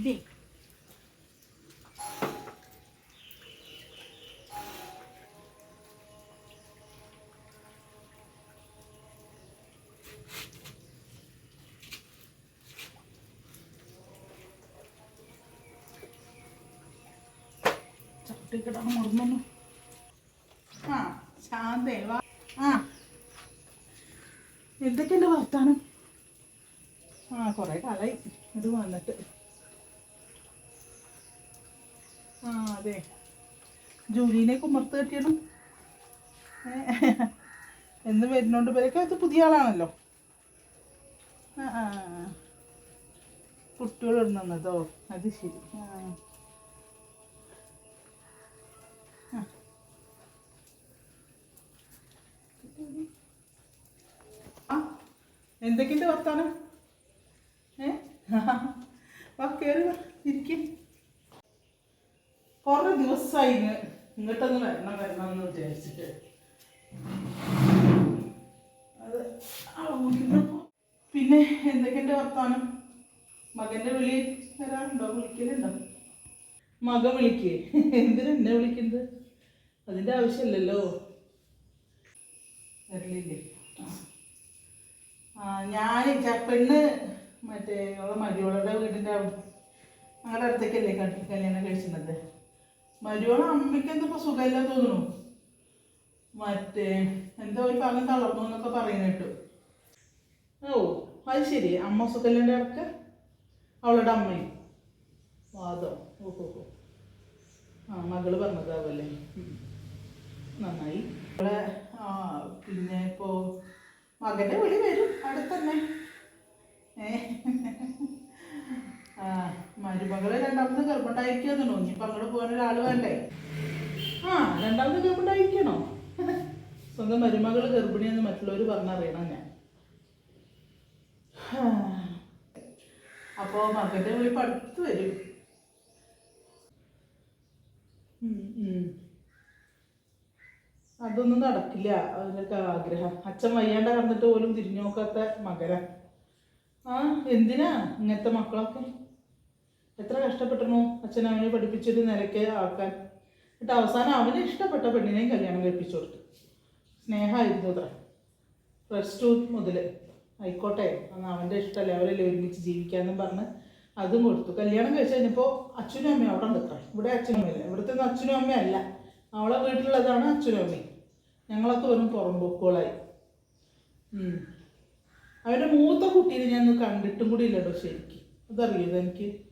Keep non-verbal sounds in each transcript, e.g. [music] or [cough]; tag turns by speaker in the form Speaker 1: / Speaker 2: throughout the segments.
Speaker 1: ഇല്ലേ? മുറിഞ്ഞു ആ ആ. എന്തൊക്കെയുണ്ട് വർത്താനം? ആ കുറേ കാലായി. ഇത് വന്നിട്ട് ആ അതെ. ജൂലിനെ കുമർത്ത് കെട്ടിയതും എന്ന് വരുന്നോണ്ട് പേരൊക്കെ അത് പുതിയ ആളാണല്ലോ. ആ ആ അത് ശരി. ആ. എന്തൊക്കെയുണ്ട് വർത്താനം? ഏ? വാ കയറി വാ ഇരിക്കും. കുറേ ദിവസമായി ഇങ്ങ് ഇങ്ങോട്ടൊന്ന് വരണം വരണം എന്ന് വിചാരിച്ചിട്ട്. അത്. പിന്നെ എന്തൊക്കെയുണ്ട് വർത്താനം? മകന്റെ വിളി വരാറുണ്ടോ വിളിക്കലുണ്ടോ? മകൻ വിളിക്കേ. എന്തിനാ എന്നെ വിളിക്കുന്നത്? അതിന്റെ ആവശ്യമില്ലല്ലോ. വരലില്ലേ? ആ. ഞാൻ പെണ്ണ് മറ്റേ മരിയോളുടെ വീടിന്റെ അവിടെ ഞങ്ങളുടെ അടുത്തേക്കല്ലേ കല്യാണം കഴിച്ചിരുന്നത് മരിയോളെ അമ്മയ്ക്ക് എന്തോ സുഖമില്ല തോന്നുന്നു? മറ്റേ എന്താ ഒരു ഭാഗം തളർന്നു എന്നൊക്കെ പറയുന്ന കേട്ടു. ഓ അത് ശരി. അമ്മ സുഖമില്ലാണ്ട് ഇടയ്ക്ക് അവളുടെ അമ്മയും. വാദം ഓഹോ ഹോ ആ മകൾ പറഞ്ഞതാവല്ലേ. നന്നായി. അവളെ പിന്നെ ഇപ്പോ മകന്റെ വിളി വരും. അടുത്തന്നെ. ഏ മരുമകൾ രണ്ടാമത് ഗർഭമുണ്ടായിരിക്കുമെന്ന് തോന്നി ഇപ്പം അങ്ങോട്ട് പോകാൻ ഒരാൾ വേണ്ടേ? ആ രണ്ടാമത് ഗർഭമുണ്ടായിരിക്കണോ [laughs] സ്വന്തം മരുമകൾ ഗർഭിണിയെന്ന് മറ്റുള്ളവർ പറഞ്ഞറിയണം ഞാൻ. അപ്പോൾ മകന്റെ വീട് അടുത്ത് വരും. അതൊന്നും നടക്കില്ല. അതിനൊക്കെ ആഗ്രഹം. അച്ഛൻ വയ്യാണ്ട കണ്ടിട്ട് പോലും തിരിഞ്ഞു നോക്കാത്ത മകര. ആ എന്തിനാ ഇങ്ങനത്തെ മക്കളൊക്കെ? എത്ര കഷ്ടപ്പെട്ടിരുന്നു അച്ഛൻ അവനെ പഠിപ്പിച്ചൊരു നിലയ്ക്ക് ആക്കാൻ. എന്നിട്ട് അവസാനം അവന് ഇഷ്ടപ്പെട്ട പെണ്ണിനെയും കല്യാണം കഴിപ്പിച്ചു കൊടുത്തു. സ്നേഹമായിരുന്നു അത്ര. പ്ലസ് ടു മുതൽ. ആയിക്കോട്ടെ അന്ന് അവന്റെ ഇഷ്ടമല്ലേ? ലെവലിൽ ഒരുമിച്ച് ജീവിക്കാമെന്നും പറഞ്ഞ് അതും കൊടുത്തു. കല്യാണം കഴിച്ച് കഴിഞ്ഞപ്പോൾ അച്ഛനും അമ്മയും അവിടെ നിൽക്കണം. ഇവിടെ അച്ഛനും അമ്മയില്ല ഇവിടുത്തെ അച്ഛനും അമ്മയും അല്ല. അവളെ വീട്ടിലുള്ളതാണ് അച്ഛനും അമ്മയും. ഞങ്ങളൊക്കെ വെറും പുറമ്പോക്കുകളായി. അവന്റെ മൂത്ത കുട്ടീനെ ഞാൻ കണ്ടിട്ടും കൂടി ഇല്ലട്ടോ ശരിക്ക്. അതറിയോ എനിക്ക്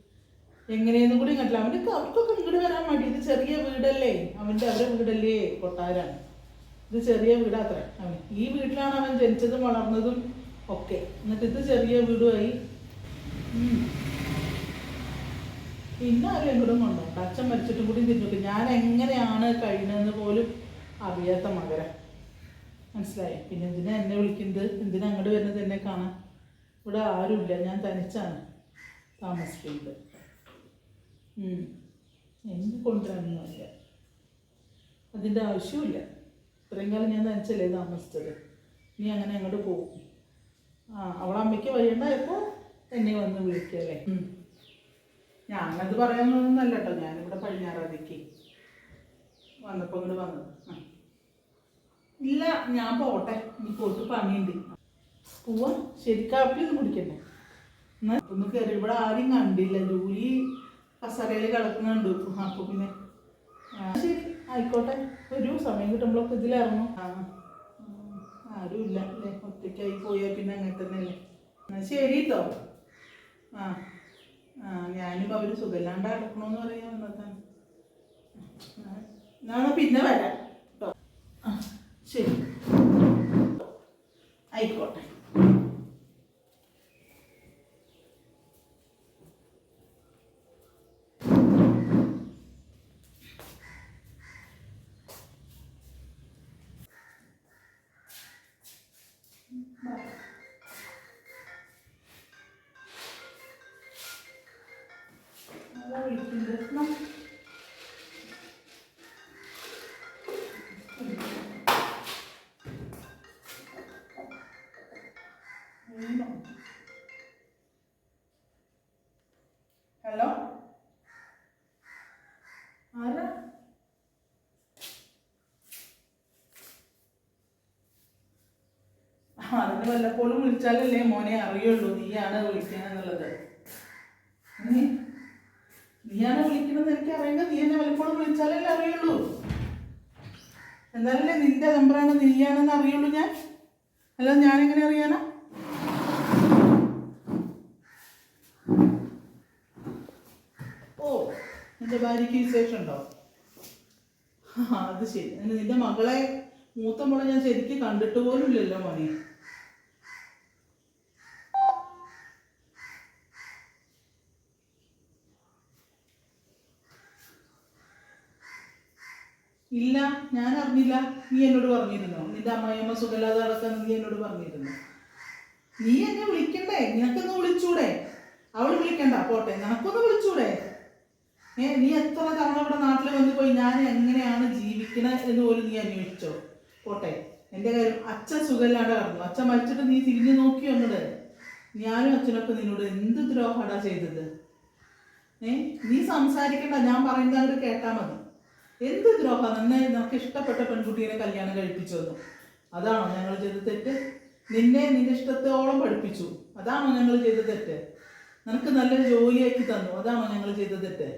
Speaker 1: എങ്ങനെയെന്നും കൂടി കണ്ടില്ല. അവനൊക്കെ അവർക്കൊക്കെ ഇങ്ങോട്ട് വരാൻ മടി. ഇത് ചെറിയ വീടല്ലേ? അവന്റെ അവരുടെ വീടല്ലേ? കൊട്ടാരാണ് ഇത് ചെറിയ വീടാത്ര അവൻ ഈ വീട്ടിലാണ് അവൻ ജനിച്ചതും വളർന്നതും ഒക്കെ. എന്നിട്ട് ഇത് ചെറിയ വീടുമായി. പിന്നെ അവരെ എങ്ങോട്ടും കൊണ്ടോട്ടെ അച്ഛൻ മരിച്ചിട്ടും കൂടി തിരിഞ്ഞു ഞാൻ എങ്ങനെയാണ് കഴിയുന്നതെന്ന് പോലും അറിയാത്ത മകര മനസ്സിലായി? പിന്നെ എന്തിനാ എന്നെ വിളിക്കുന്നത്? എന്തിനാ അങ്ങോട്ട് വരുന്നത്? എന്നെ കാണാൻ ഇവിടെ ആരുമില്ല. ഞാൻ തനിച്ചാണ് താമസിക്കുന്നത്. ഉം. എന്നെ കൊണ്ടുവരാനൊന്നുമില്ല അതിന്റെ ആവശ്യമില്ല ഇത്രയും കാലം ഞാൻ നനച്ചല്ലേ താമസിച്ചത്? നീ അങ്ങനെ അങ്ങോട്ട് പോകും ആ അവളെ അമ്മയ്ക്ക് വഴിയുണ്ടായപ്പോൾ എന്നെ വന്ന് വിളിക്കല്ലേ. ഞാൻ ഞാനത് പറയാനൊന്നല്ല കേട്ടോ. ഞാനിവിടെ പടിഞ്ഞാറാതിക്ക് വന്നപ്പോൾ ഇങ്ങോട്ട് വന്നത്. ഇല്ല ഞാൻ പോട്ടെ. നീ പോയിട്ട് പണിയുണ്ട്. പോവാ. ശരി കാപ്പി ഒന്ന് കുടിക്കണ്ടേ ഒന്ന് കയറി ഇവിടെ ആരും കണ്ടില്ല. ജോലി കസരയിൽ കിടക്കുന്നുണ്ട്. അപ്പോൾ ശരി ആയിക്കോട്ടെ. ഒരു സമയം കിട്ടുമ്പോഴൊക്കെ ഇതിലിറങ്ങും. ആരും ഇല്ല അല്ലേ? ഒറ്റയ്ക്കായി പോയാൽ പിന്നെ അങ്ങനെ തന്നെ അല്ലേ എന്നാ ശരി കേട്ടോ ആ ആ ഞാനിപ്പോൾ അവർ സുഖമില്ലാണ്ട് കിടക്കണമെന്ന് പറയാൻ വന്നതാണ് ഞാൻ പിന്നെ വരാം. കേട്ടോ ആ ശരി. ആയിക്കോട്ടെ. വല്ലപ്പോഴും വിളിച്ചാലല്ലേ മോനെ അറിയുള്ളൂ നീയാണ് വിളിക്കാനെന്നുള്ളത്? നീയാണ് വിളിക്കണമെന്ന് എനിക്ക് അറിയുന്നത് നീ എന്നെ വല്ലപ്പോഴും വിളിച്ചാലല്ലേ അറിയുള്ളൂ. എന്നാലല്ലേ നിന്റെ നമ്പറാണ് നീയാണെന്ന് അറിയുള്ളൂ ഞാൻ. അല്ലാതെ ഞാനെങ്ങനെ അറിയാനാ? ഓ നിന്റെ ഭാര്യയ്ക്ക് വിശേഷം ഉണ്ടോ അത് ശരി. നിന്റെ മകളെ മൂത്ത മോളെ ഞാൻ ശരിക്കും കണ്ടിട്ട് പോലും ഇല്ലല്ലോ മോനെ. ഇല്ല ഞാൻ അറിഞ്ഞില്ല നീ എന്നോട് പറഞ്ഞിരുന്നോ? നിന്റെ അമ്മയമ്മ സുഖമില്ലാതെ നടക്കാൻ നീ എന്നോട് പറഞ്ഞിരുന്നു? നീ എന്നെ വിളിക്കണ്ടേ? നിനക്കൊന്ന് വിളിച്ചൂടെ? അവൾ വിളിക്കണ്ട പോട്ടെ. നിനക്കൊന്ന് വിളിച്ചൂടെ? ഏ നീ എത്ര തവണ ഇവിടെ നാട്ടിൽ വന്നു പോയി ഞാൻ എങ്ങനെയാണ് ജീവിക്കണത് എന്ന് പോലും നീ അന്വേഷിച്ചോ? പോട്ടെ. എന്റെ കാര്യം അച്ഛൻ സുഖമില്ലാണ്ട് കടന്നു. അച്ഛൻ മരിച്ചിട്ട് നീ തിരിഞ്ഞു നോക്കിയോ വന്നത്? ഞാനും അച്ഛനൊക്കെ നിന്നോട് എന്ത് ദ്രോഹടാ ചെയ്തത്? ഏ നീ സംസാരിക്കണ്ട. ഞാൻ പറയുന്നത് കേട്ടാ മതി. എന്ത് ദ്രോഹം? നന്നായി നമുക്ക് ഇഷ്ടപ്പെട്ട പെൺകുട്ടീനെ കല്യാണം കഴിപ്പിച്ചു തന്നു. അതാണോ ഞങ്ങൾ ചെയ്ത തെറ്റ്? നിന്നെ നിന്റെ ഇഷ്ടത്തോളം പഠിപ്പിച്ചു. അതാണോ ഞങ്ങൾ ചെയ്ത തെറ്റ്? നിനക്ക് നല്ലൊരു ജോലിയാക്കി തന്നു. അതാണോ ഞങ്ങൾ ചെയ്ത തെറ്റ്?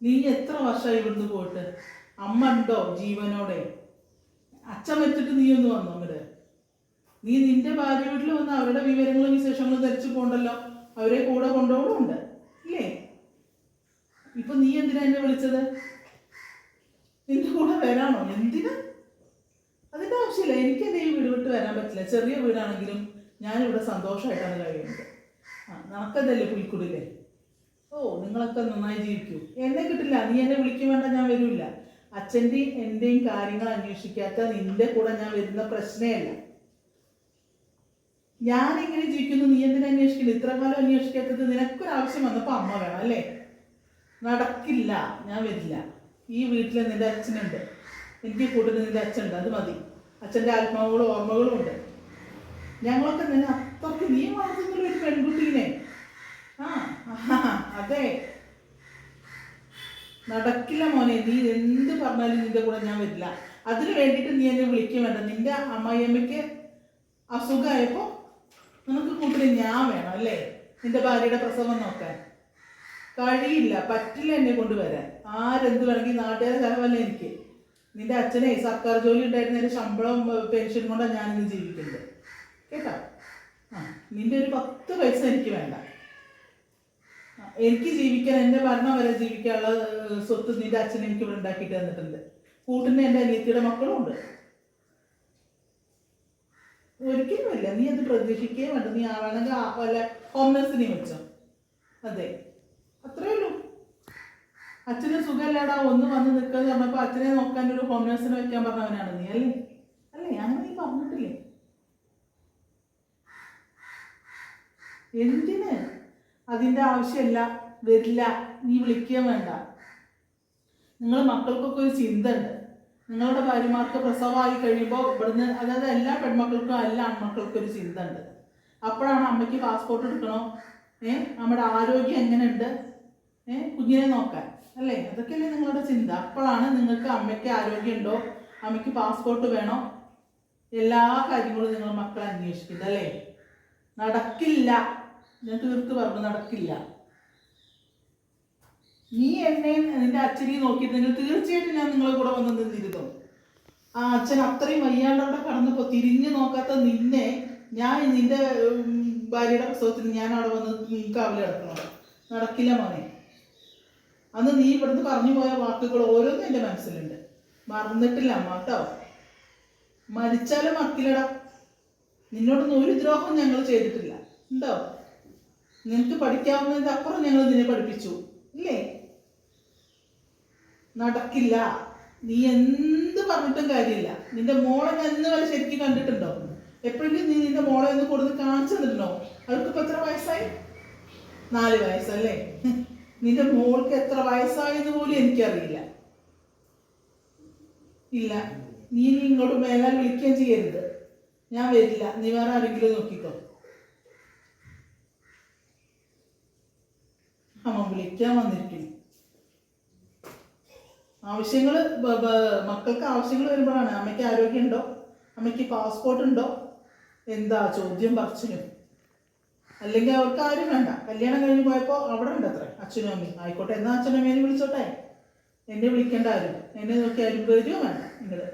Speaker 1: നീ എത്ര വർഷമായി ഇവിടുന്ന് പോയിട്ട്? അമ്മ ഉണ്ടോ ജീവനോടെ? അച്ഛൻ വെച്ചിട്ട് നീ ഒന്ന് വന്നു അങ്ങോട്ട് നീ നിന്റെ ഭാര്യ വീട്ടിൽ വന്ന് അവരുടെ വിവരങ്ങളും വിശേഷങ്ങളും ധരിച്ചു പോകണ്ടല്ലോ അവരെ കൂടെ കൊണ്ടുപോകുന്നുണ്ട് ഇല്ലേ ഇപ്പൊ നീ എന്തിനാ എന്നെ വിളിച്ചത്? നിന്റെ കൂടെ വരാണോ? എന്തിനാ? അതിന്റെ ആവശ്യമില്ല. എനിക്ക് എന്റെ ഈ വീട് വിട്ട് വരാൻ പറ്റില്ല. ചെറിയ വീടാണെങ്കിലും ഞാനിവിടെ സന്തോഷമായിട്ടാണ് കഴിയുന്നത്. ആ നടക്കതല്ലേ പുൽക്കുടില്ലേ ഓ നിങ്ങളൊക്കെ നന്നായി ജീവിക്കൂ. എന്നെ കിട്ടില്ല. നീ എന്നെ വിളിക്കും വേണ്ട ഞാൻ വരില്ല. അച്ഛന്റെയും എന്റെയും കാര്യങ്ങൾ അന്വേഷിക്കാത്ത നിന്റെ കൂടെ ഞാൻ വരുന്ന പ്രശ്നമല്ല ഞാൻ എങ്ങനെ ജീവിക്കുന്നു. നീ എന്തിനാ അന്വേഷിക്കുന്നു ഇത്ര കാലം അന്വേഷിക്കാത്തത് നിനക്കൊരാവശ്യം വന്നപ്പോൾ അമ്മ വേണം അല്ലേ? നടക്കില്ല ഞാൻ വരില്ല. ഈ വീട്ടിൽ നിന്റെ അച്ഛനുണ്ട്. എനിക്ക് കൂട്ടുന്ന നിന്റെ അച്ഛനുണ്ട്. അത് മതി. അച്ഛന്റെ ആത്മാവുകളും ഓർമ്മകളും ഉണ്ട്. ഞങ്ങളൊക്കെ നിന്നെ അത്രയ്ക്ക് നീ വളർത്തുന്ന ഒരു പെൺകുട്ടീനെ. ആ അതെ. നടക്കില്ല മോനെ. നീ എന്ത് പറഞ്ഞാലും നിന്റെ കൂടെ ഞാൻ വരില്ല. അതിന് വേണ്ടിയിട്ട് നീ എന്നെ വിളിക്കും വേണ്ട. നിന്റെ അമ്മയമ്മയ്ക്ക് അസുഖമായപ്പോ നിനക്ക് കൂട്ടിന് ഞാൻ വേണം അല്ലേ? നിന്റെ ഭാര്യയുടെ പ്രസവം നോക്കാൻ. കഴിയില്ല. പറ്റില്ല എന്നെ കൊണ്ടുവരാൻ. ആരെന്ത് വേണമെങ്കിൽ നാട്ടുകാരെ ചെലവല്ല എനിക്ക്. നിന്റെ അച്ഛനെ സർക്കാർ ജോലി ഉണ്ടായിരുന്നതിന്റെ ശമ്പളം പെൻഷൻ കൊണ്ടാണ് ഞാനിന്ന് ജീവിക്കുന്നത്. കേട്ടോ? ആ നിന്റെ ഒരു പത്ത് പൈസ എനിക്ക് വേണ്ട. എനിക്ക് ജീവിക്കാൻ എന്റെ ഭരണം വരെ ജീവിക്കാനുള്ള സ്വത്ത് നിന്റെ അച്ഛൻ എനിക്ക് ഇവിടെ ഉണ്ടാക്കിയിട്ട് തന്നിട്ടുണ്ട്. കൂട്ടിന് എന്റെ അനിയത്തിയുടെ മക്കളും ഉണ്ട്. ഒരിക്കലുമില്ല നീ അത് പ്രതീക്ഷിക്കുകയും വേണ്ട. നീ ആളാണെങ്കിൽ വല്ല ഹോം നഴ്സിനെയും വെച്ചോ. അതെ. അത്രേ ഉള്ളൂ. അച്ഛന് സുഖമല്ലടാ ഒന്ന് വന്ന് നിൽക്കുന്നത് പറഞ്ഞപ്പോൾ അച്ഛനെ നോക്കാൻ ഒരു ഹോം വെക്കാൻ പറഞ്ഞവനാണ് നീ അല്ലേ? അല്ലേ അങ്ങനെ നീ പറഞ്ഞിട്ടില്ലേ. എന്തിന്? അതിന്റെ ആവശ്യമില്ല വരില്ല നീ വിളിക്കുകയും വേണ്ട. നിങ്ങൾ മക്കൾക്കൊക്കെ ഒരു ചിന്ത ഉണ്ട് നിങ്ങളുടെ ഭാര്യമാർക്ക് പ്രസവമായി കഴിയുമ്പോൾ ഇവിടുന്ന് അതായത് എല്ലാ പെൺമക്കൾക്കും എല്ലാ ആൺമക്കൾക്കും ഒരു ചിന്ത ഉണ്ട് അപ്പോഴാണ് അമ്മയ്ക്ക് പാസ്പോർട്ട് എടുക്കണോ? ഏഹ് നമ്മുടെ ആരോഗ്യം എങ്ങനെയുണ്ട്? ഏ കുഞ്ഞിനെ നോക്കാൻ. അല്ലേ? അതൊക്കെയല്ലേ നിങ്ങളുടെ ചിന്ത. അപ്പോഴാണ് നിങ്ങൾക്ക് അമ്മയ്ക്ക് ആരോഗ്യമുണ്ടോ? അമ്മയ്ക്ക് പാസ്പോർട്ട് വേണോ? എല്ലാ കാര്യങ്ങളും നിങ്ങൾ മക്കളെ അന്വേഷിക്കുന്നത് അല്ലേ? നടക്കില്ല. ഞാൻ തീർത്ത് പറഞ്ഞു നടക്കില്ല. നീ എന്നെയും നിന്റെ അച്ഛനെയും നോക്കിയിരുന്നെങ്കിൽ തീർച്ചയായിട്ടും ഞാൻ നിങ്ങളെ കൂടെ വന്ന് നിന്നിരുന്നു ആ അച്ഛൻ അത്രയും വയ്യാണ്ടവിടെ പോ തിരിഞ്ഞു നോക്കാത്ത നിന്നെ ഞാൻ നിന്റെ ഭാര്യയുടെ പ്രസവത്തിന് ഞാൻ അവിടെ വന്ന് കാവൽ കിടക്കണം നടക്കില്ല മോനെ. അന്ന് നീ ഇവിടുന്ന് പറഞ്ഞു പോയ വാക്കുകൾ ഓരോന്നും എന്റെ മനസ്സിലുണ്ട്. മറന്നിട്ടില്ല അമ്മ കേട്ടോ മരിച്ചാലും മറക്കില്ലടാ നിന്നോടൊന്നും ഒരു ദ്രോഹം ഞങ്ങൾ ചെയ്തിട്ടില്ല. ഉണ്ടോ? നിനക്ക് പഠിക്കാവുന്നതിന്റെ അപ്പുറം ഞങ്ങൾ നിന്നെ പഠിപ്പിച്ചു. ഇല്ലേ? നടക്കില്ല. നീ എന്ത് പറഞ്ഞിട്ടും കാര്യമില്ല. നിന്റെ മോളെ ഞാൻ ഇന്ന് വരെ ശരിക്കും കണ്ടിട്ടുണ്ടോ? എപ്പോഴെങ്കിലും നീ നിന്റെ മോളെ ഒന്ന് കൊടുത്ത് കാണിച്ചു തന്നിട്ടുണ്ടോ? അവൾക്ക് ഇപ്പൊ എത്ര വയസ്സായി? നാല് വയസ്സല്ലേ? നിന്റെ മോൾക്ക് എത്ര വയസ്സായെന്ന് പോലും എനിക്കറിയില്ല. ഇല്ല നീ ഇനി ഇങ്ങോട്ട് മേലാൽ വിളിക്കുകയും ചെയ്യരുത്. ഞാൻ വരില്ല. നീ വേറെ ആരെങ്കിലും നോക്കിക്കോ. അമ്മ വിളിക്കാൻ വന്നിരിക്കുന്നു. ആവശ്യങ്ങൾ മക്കൾക്ക് ആവശ്യങ്ങൾ വരുമ്പോഴാണ്. അമ്മയ്ക്ക് ആരോഗ്യമുണ്ടോ? അമ്മയ്ക്ക് പാസ്പോർട്ട് ഉണ്ടോ? എന്താ ചോദ്യം പറച്ചിലും? അല്ലെങ്കിൽ അവർക്ക് ആരും വേണ്ട. കല്യാണം കഴിഞ്ഞ് പോയപ്പോൾ അവിടെ ഉണ്ട് അത്ര. അച്ഛനും അമ്മയും. ആയിക്കോട്ടെ എന്നാ അച്ഛനും അമ്മേനെ വിളിച്ചോട്ടെ? എന്നെ വിളിക്കേണ്ട ആരും. എന്നെ നോക്കി ആരും വരുമോ വേണ്ട? നിങ്ങൾ